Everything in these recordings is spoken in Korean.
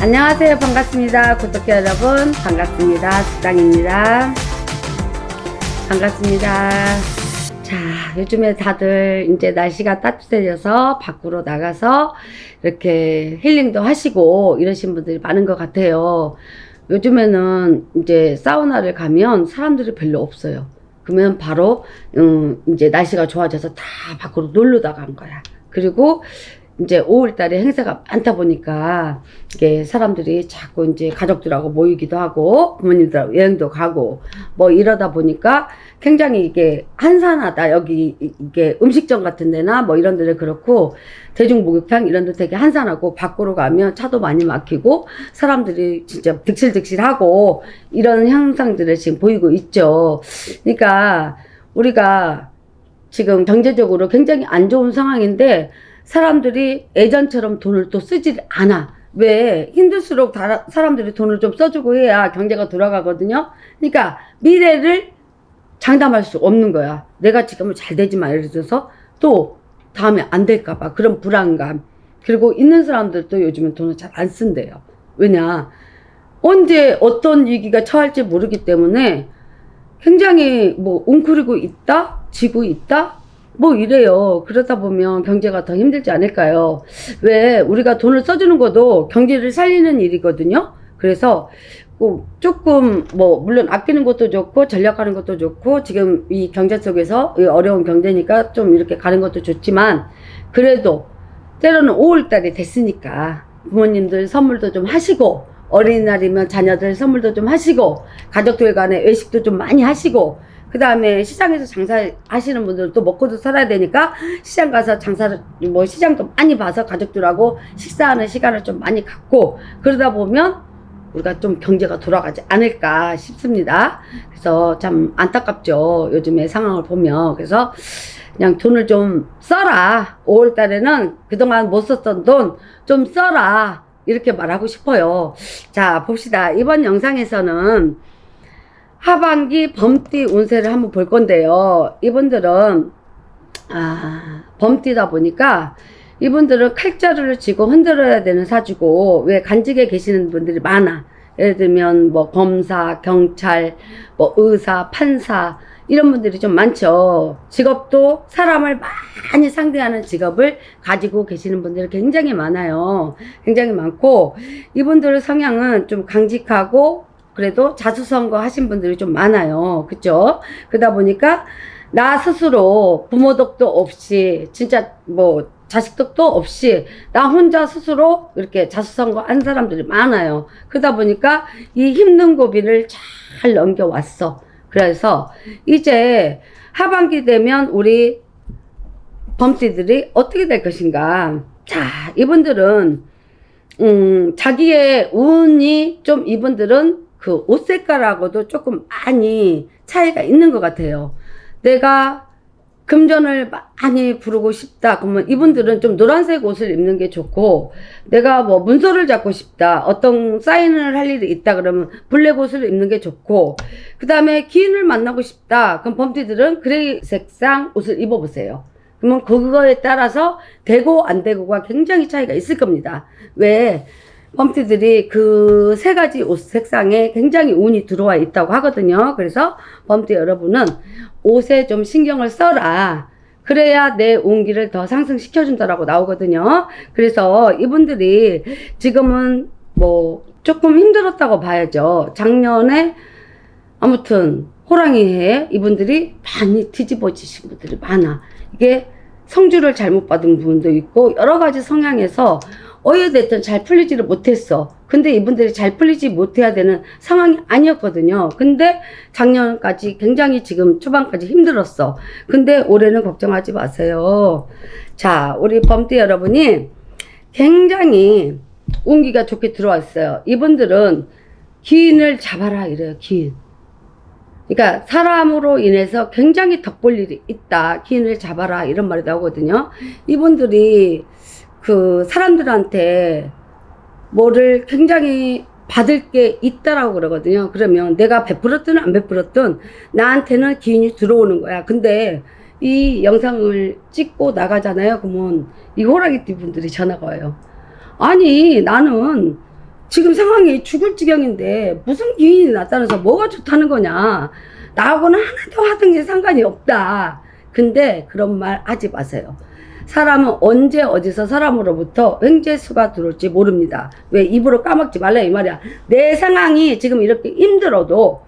안녕하세요. 반갑습니다. 구독자 여러분. 반갑습니다. 수장입니다. 반갑습니다. 자, 요즘에 다들 이제 날씨가 따뜻해져서 밖으로 나가서 이렇게 힐링도 하시고 이러신 분들이 많은 것 같아요. 요즘에는 이제 사우나를 가면 사람들이 별로 없어요. 그러면 바로 음 이제 날씨가 좋아져서 다 밖으로 놀러 나간 거야. 그리고 이제 5월 달에 행사가 많다 보니까 이게 사람들이 자꾸 이제 가족들하고 모이기도 하고 부모님들하고 여행도 가고 뭐 이러다 보니까 굉장히 이게 한산하다. 여기 이- 이게 음식점 같은 데나 뭐 이런 데는 그렇고 대중목욕탕 이런 데 되게 한산하고 밖으로 가면 차도 많이 막히고 사람들이 진짜 득실득실하고 이런 현상들을 지금 보이고 있죠. 그러니까 우리가 지금 경제적으로 굉장히 안 좋은 상황인데 사람들이 예전처럼 돈을 또 쓰질 않아. 왜 힘들수록 다- 사람들이 돈을 좀 써주고 해야 경제가 돌아가거든요. 그러니까 미래를 장담할 수 없는 거야. 내가 지금은 잘 되지만 예를 들어서 또 다음에 안 될까봐 그런 불안감. 그리고 있는 사람들도 요즘은 돈을 잘 안 쓴대요. 왜냐 언제 어떤 위기가 처할지 모르기 때문에 굉장히 뭐 웅크리고 있다, 지고 있다, 뭐 이래요. 그러다 보면 경제가 더 힘들지 않을까요? 왜 우리가 돈을 써주는 것도 경제를 살리는 일이거든요. 그래서 꼭 조금 뭐 물론 아끼는 것도 좋고 전략하는 것도 좋고 지금 이 경제 속에서 이 어려운 경제니까 좀 이렇게 가는 것도 좋지만 그래도 때로는 5월달이 됐으니까 부모님들 선물도 좀 하시고 어린이날이면 자녀들 선물도 좀 하시고 가족들 간에 외식도 좀 많이 하시고 그 다음에 시장에서 장사하시는 분들도 먹고도 살아야 되니까 시장 가서 장사를 뭐 시장도 많이 봐서 가족들하고 식사하는 시간을 좀 많이 갖고 그러다 보면 우리가 좀 경제가 돌아가지 않을까 싶습니다. 그래서 참 안타깝죠. 요즘의 상황을 보면. 그래서 그냥 돈을 좀 써라. 5월 달에는 그동안 못 썼던 돈 좀 써라. 이렇게 말하고 싶어요. 자, 봅시다. 이번 영상에서는 하반기 범띠 운세를 한번 볼 건데요. 이분들은 아, 범띠다 보니까 이분들은 칼자루를 쥐고 흔들어야 되는 사주고 왜 간직에 계시는 분들이 많아. 예를 들면 뭐 검사, 경찰, 뭐 의사, 판사 이런 분들이 좀 많죠. 직업도 사람을 많이 상대하는 직업을 가지고 계시는 분들이 굉장히 많아요. 굉장히 많고 이분들의 성향은 좀 강직하고 그래도 자수성가 하신 분들이 좀 많아요. 그죠? 그러다 보니까 나 스스로 부모 덕도 없이 진짜 뭐 자식 덕도 없이 나 혼자 스스로 이렇게 자수성가 한 사람들이 많아요. 그러다 보니까 이 힘든 고비를 잘 넘겨왔어. 그래서 이제 하반기 되면 우리 범띠들이 어떻게 될 것인가. 자, 이분들은 음, 자기의 운이 좀 이분들은 그 옷 색깔하고도 조금 많이 차이가 있는 것 같아요. 내가 금전을 많이 부르고 싶다. 그러면 이분들은 좀 노란색 옷을 입는 게 좋고, 내가 뭐 문서를 잡고 싶다. 어떤 사인을 할 일이 있다. 그러면 블랙 옷을 입는 게 좋고, 그 다음에 기인을 만나고 싶다. 그럼 범띠들은 그레이 색상 옷을 입어보세요. 그러면 그거에 따라서 되고 안 되고가 굉장히 차이가 있을 겁니다. 왜? 범띠들이 그 세 가지 옷 색상에 굉장히 운이 들어와 있다고 하거든요. 그래서 범띠 여러분은 옷에 좀 신경을 써라. 그래야 내 운기를 더 상승시켜준다라고 나오거든요. 그래서 이분들이 지금은 뭐 조금 힘들었다고 봐야죠. 작년에 아무튼 호랑이해 이분들이 많이 뒤집어지신 분들이 많아. 이게 성주를 잘못 받은 분도 있고 여러 가지 성향에서 어찌됐든 잘 풀리지를 못했어. 근데 이분들이 잘 풀리지 못해야 되는 상황이 아니었거든요. 근데 작년까지 굉장히 지금 초반까지 힘들었어. 근데 올해는 걱정하지 마세요. 자, 우리 범띠 여러분이 굉장히 운기가 좋게 들어왔어요. 이분들은 기인을 잡아라 이래요. 기인. 그러니까 사람으로 인해서 굉장히 덕볼 일이 있다. 기인을 잡아라 이런 말이 나오거든요. 이분들이 그 사람들한테 뭐를 굉장히 받을 게 있다라고 그러거든요. 그러면 내가 베풀었든 안 베풀었든 나한테는 기인이 들어오는 거야. 근데 이 영상을 찍고 나가잖아요. 그러면 이 호랑이띠 분들이 전화가 와요. 아니 나는 지금 상황이 죽을 지경인데 무슨 기인이 나타나서 뭐가 좋다는 거냐. 나하고는 하나도 하던 게 상관이 없다. 근데 그런 말 하지 마세요. 사람은 언제 어디서 사람으로부터 횡재수가 들어올지 모릅니다. 왜 입으로 까먹지 말라 이 말이야. 내 상황이 지금 이렇게 힘들어도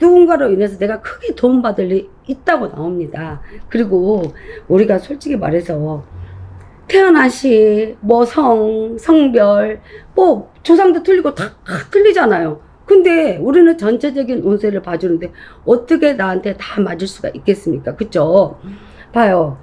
누군가로 인해서 내가 크게 도움받을 일이 있다고 나옵니다. 그리고 우리가 솔직히 말해서 태어난 시, 뭐 성, 성별, 뭐 조상도 틀리고 다, 다 틀리잖아요. 근데 우리는 전체적인 운세를 봐주는데 어떻게 나한테 다 맞을 수가 있겠습니까? 그쵸? 봐요.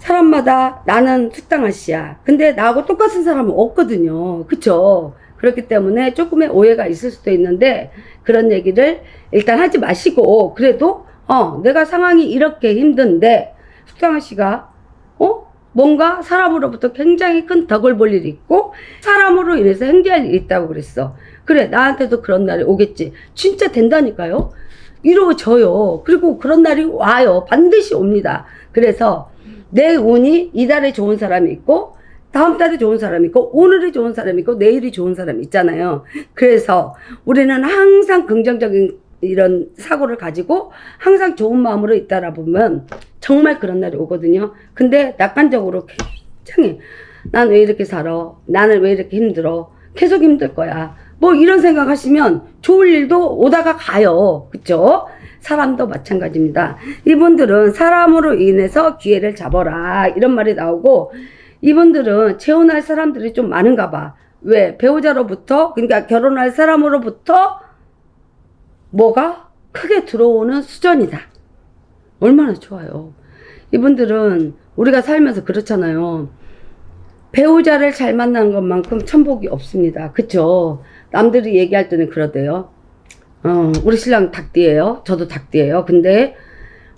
사람마다 나는 특당한 씨야. 근데 나하고 똑같은 사람은 없거든요. 그쵸? 그렇기 때문에 조금의 오해가 있을 수도 있는데 그런 얘기를 일단 하지 마시고 그래도 어 내가 상황이 이렇게 힘든데 특당한 씨가 어 뭔가 사람으로부터 굉장히 큰 덕을 볼 일이 있고 사람으로 인해서 행제할 일이 있다고 그랬어. 그래 나한테도 그런 날이 오겠지. 진짜 된다니까요. 이루어져요. 그리고 그런 날이 와요. 반드시 옵니다. 그래서 내 운이 이달에 좋은 사람이 있고 다음 달에 좋은 사람이 있고 오늘이 좋은 사람이 있고 내일이 좋은 사람이 있잖아요. 그래서 우리는 항상 긍정적인 이런 사고를 가지고 항상 좋은 마음으로 있다라 보면 정말 그런 날이 오거든요. 근데 낙관적으로 굉장히 난 왜 이렇게 살아? 나는 왜 이렇게 힘들어? 계속 힘들 거야. 뭐 이런 생각 하시면 좋을 일도 오다가 가요. 그쵸? 사람도 마찬가지입니다. 이분들은 사람으로 인해서 기회를 잡아라. 이런 말이 나오고, 이분들은 재혼할 사람들이 좀 많은가 봐. 왜? 배우자로부터, 그러니까 결혼할 사람으로부터 뭐가 크게 들어오는 수전이다. 얼마나 좋아요. 이분들은 우리가 살면서 그렇잖아요. 배우자를 잘 만나는 것만큼 천복이 없습니다. 그쵸? 남들이 얘기할 때는 그러대요. 어, 우리 신랑 닭띠예요. 저도 닭띠예요. 근데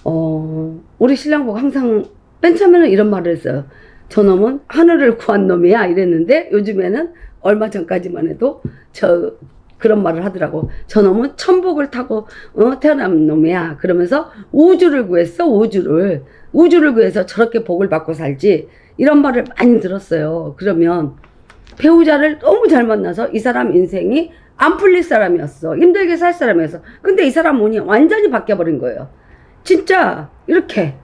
어, 우리 신랑 보고 항상 맨 처음에는 이런 말을 했어요. 저놈은 하늘을 구한 놈이야 이랬는데 요즘에는 얼마 전까지만 해도 저 그런 말을 하더라고. 저놈은 천복을 타고 어, 태어난 놈이야. 그러면서 우주를 구했어 우주를 우주를 구해서 저렇게 복을 받고 살지 이런 말을 많이 들었어요. 그러면 배우자를 너무 잘 만나서 이 사람 인생이 안 풀릴 사람이었어. 힘들게 살 사람이었어. 근데 이 사람 운이 완전히 바뀌어버린 거예요. 진짜 이렇게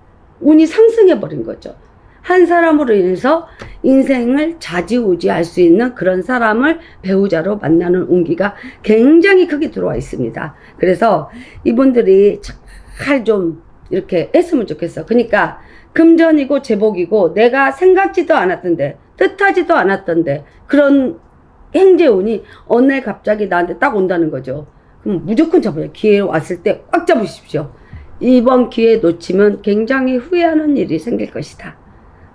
운이 상승해버린 거죠. 한 사람으로 인해서 인생을 좌지우지할 수 있는 그런 사람을 배우자로 만나는 운기가 굉장히 크게 들어와 있습니다. 그래서 이분들이 잘 좀 이렇게 했으면 좋겠어. 그러니까 금전이고 제복이고 내가 생각지도 않았던데 뜻하지도 않았던데 그런 행재운이 어느 날 갑자기 나한테 딱 온다는 거죠. 그럼 무조건 잡아요. 기회 왔을 때 꽉 잡으십시오. 이번 기회 놓치면 굉장히 후회하는 일이 생길 것이다.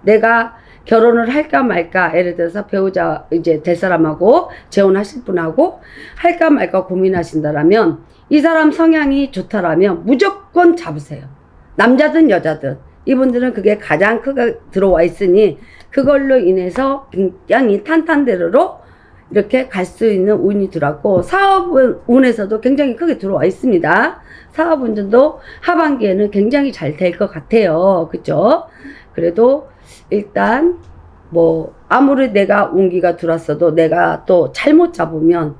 내가 결혼을 할까 말까 예를 들어서 배우자 이제 될 사람하고 재혼하실 분하고 할까 말까 고민하신다라면 이 사람 성향이 좋다라면 무조건 잡으세요. 남자든 여자든 이분들은 그게 가장 크게 들어와 있으니 그걸로 인해서 굉장히 탄탄대로로 이렇게 갈 수 있는 운이 들어왔고 사업은 운에서도 굉장히 크게 들어와 있습니다. 사업 운전도 하반기에는 굉장히 잘 될 것 같아요. 그죠? 그래도 일단 뭐 아무리 내가 운기가 들어왔어도 내가 또 잘못 잡으면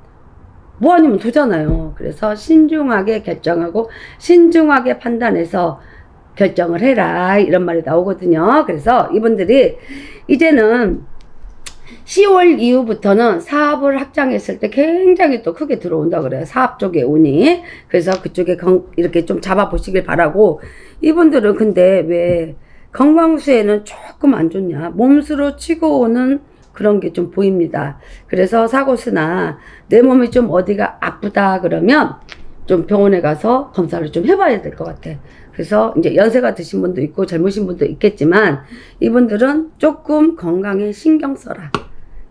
뭐 아니면 도잖아요. 그래서 신중하게 결정하고 신중하게 판단해서 결정을 해라 이런 말이 나오거든요. 그래서 이분들이 이제는 10월 이후부터는 사업을 확장했을 때 굉장히 또 크게 들어온다 그래요. 사업 쪽에 운이. 그래서 그쪽에 건- 이렇게 좀 잡아보시길 바라고. 이분들은 근데 왜 건강수에는 조금 안 좋냐. 몸수로 치고 오는 그런 게 좀 보입니다. 그래서 사고수나 내 몸이 좀 어디가 아프다 그러면 좀 병원에 가서 검사를 좀 해봐야 될 것 같아. 그래서 이제 연세가 드신 분도 있고 젊으신 분도 있겠지만 이분들은 조금 건강에 신경 써라.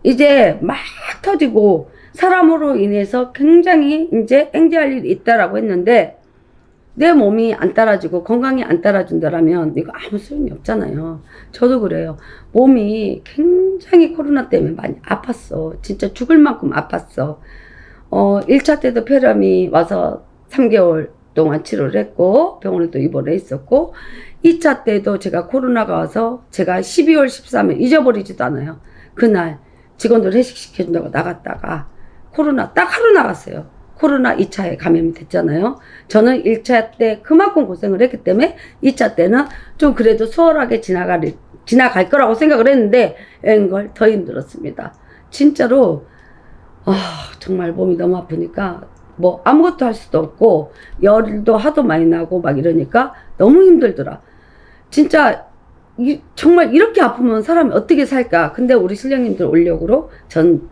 이제 막 터지고 사람으로 인해서 굉장히 이제 행제할 일이 있다라고 했는데 내 몸이 안 따라주고 건강이 안 따라준다라면 이거 아무 소용이 없잖아요. 저도 그래요. 몸이 굉장히 코로나 때문에 많이 아팠어. 진짜 죽을 만큼 아팠어. 어, 1차 때도 폐렴이 와서 3개월 동안 치료를 했고 병원에 또 입원해 있었고 2차 때도 제가 코로나가 와서 제가 12월 13일 잊어버리지도 않아요. 그날 직원들 회식 시켜준다고 나갔다가 코로나 딱 하루 나갔어요. 코로나 2차에 감염이 됐잖아요. 저는 1차 때 그만큼 고생을 했기 때문에 2차 때는 좀 그래도 수월하게 지나갈, 지나갈 거라고 생각을 했는데, 앵걸 더 힘들었습니다. 진짜로, 아, 정말 몸이 너무 아프니까, 뭐 아무것도 할 수도 없고, 열도 하도 많이 나고 막 이러니까 너무 힘들더라. 진짜, 이, 정말 이렇게 아프면 사람이 어떻게 살까? 근데 우리 신령님들 올력으로 전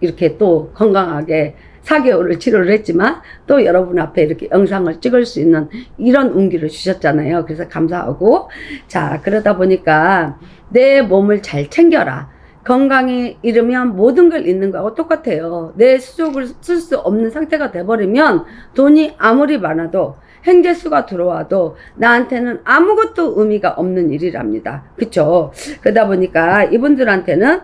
이렇게 또 건강하게 4개월을 치료를 했지만 또 여러분 앞에 이렇게 영상을 찍을 수 있는 이런 운기를 주셨잖아요. 그래서 감사하고 자 그러다 보니까 내 몸을 잘 챙겨라. 건강이 잃으면 모든 걸 잃는 거하고 똑같아요. 내 수족을 쓸 수 없는 상태가 돼버리면 돈이 아무리 많아도 행재수가 들어와도 나한테는 아무것도 의미가 없는 일이랍니다. 그쵸? 그러다 보니까 이분들한테는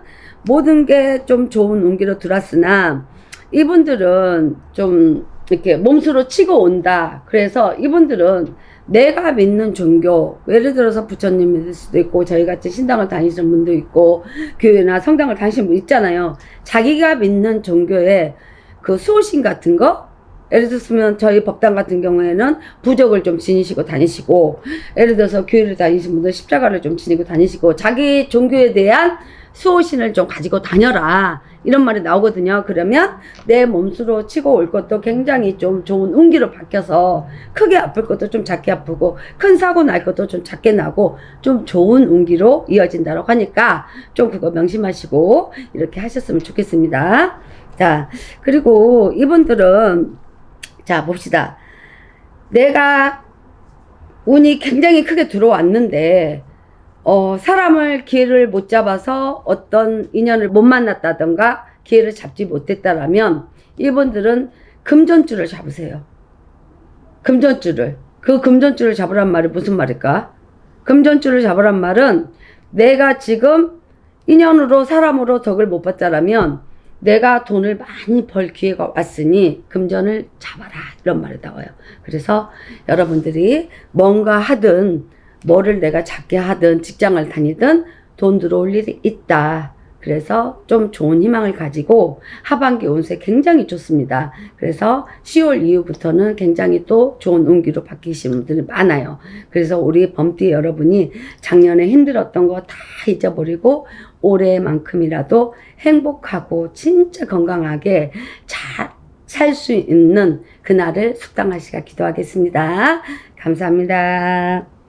모든 게 좀 좋은 운기로 들었으나 이분들은 좀 이렇게 몸수로 치고 온다. 그래서 이분들은 내가 믿는 종교, 예를 들어서 부처님 믿을 수도 있고, 저희 같이 신당을 다니시는 분도 있고, 교회나 성당을 다니시는 분 있잖아요. 자기가 믿는 종교의 그 수호신 같은 거, 예를 들었으면 저희 법당 같은 경우에는 부적을 좀 지니시고 다니시고, 예를 들어서 교회를 다니시는 분들 십자가를 좀 지니고 다니시고, 자기 종교에 대한 수호신을 좀 가지고 다녀라. 이런 말이 나오거든요. 그러면 내 몸수로 치고 올 것도 굉장히 좀 좋은 운기로 바뀌어서 크게 아플 것도 좀 작게 아프고 큰 사고 날 것도 좀 작게 나고 좀 좋은 운기로 이어진다고 하니까 좀 그거 명심하시고 이렇게 하셨으면 좋겠습니다. 자, 그리고 이분들은 자, 봅시다. 내가 운이 굉장히 크게 들어왔는데 어, 사람을 기회를 못 잡아서 어떤 인연을 못 만났다던가 기회를 잡지 못했다라면 이분들은 금전줄을 잡으세요. 금전줄을. 그 금전줄을 잡으란 말이 무슨 말일까? 금전줄을 잡으란 말은 내가 지금 인연으로 사람으로 덕을 못 봤다라면 내가 돈을 많이 벌 기회가 왔으니 금전을 잡아라 이런 말이 나와요. 그래서 여러분들이 뭔가 하든 뭐를 내가 잡게 하든 직장을 다니든 돈 들어올 일이 있다. 그래서 좀 좋은 희망을 가지고 하반기 운세 굉장히 좋습니다. 그래서 10월 이후부터는 굉장히 또 좋은 운기로 바뀌시는 분들이 많아요. 그래서 우리 범띠 여러분이 작년에 힘들었던 거 다 잊어버리고 올해만큼이라도 행복하고 진짜 건강하게 잘 살 수 있는 그날을 숙당하시가 기도하겠습니다. 감사합니다.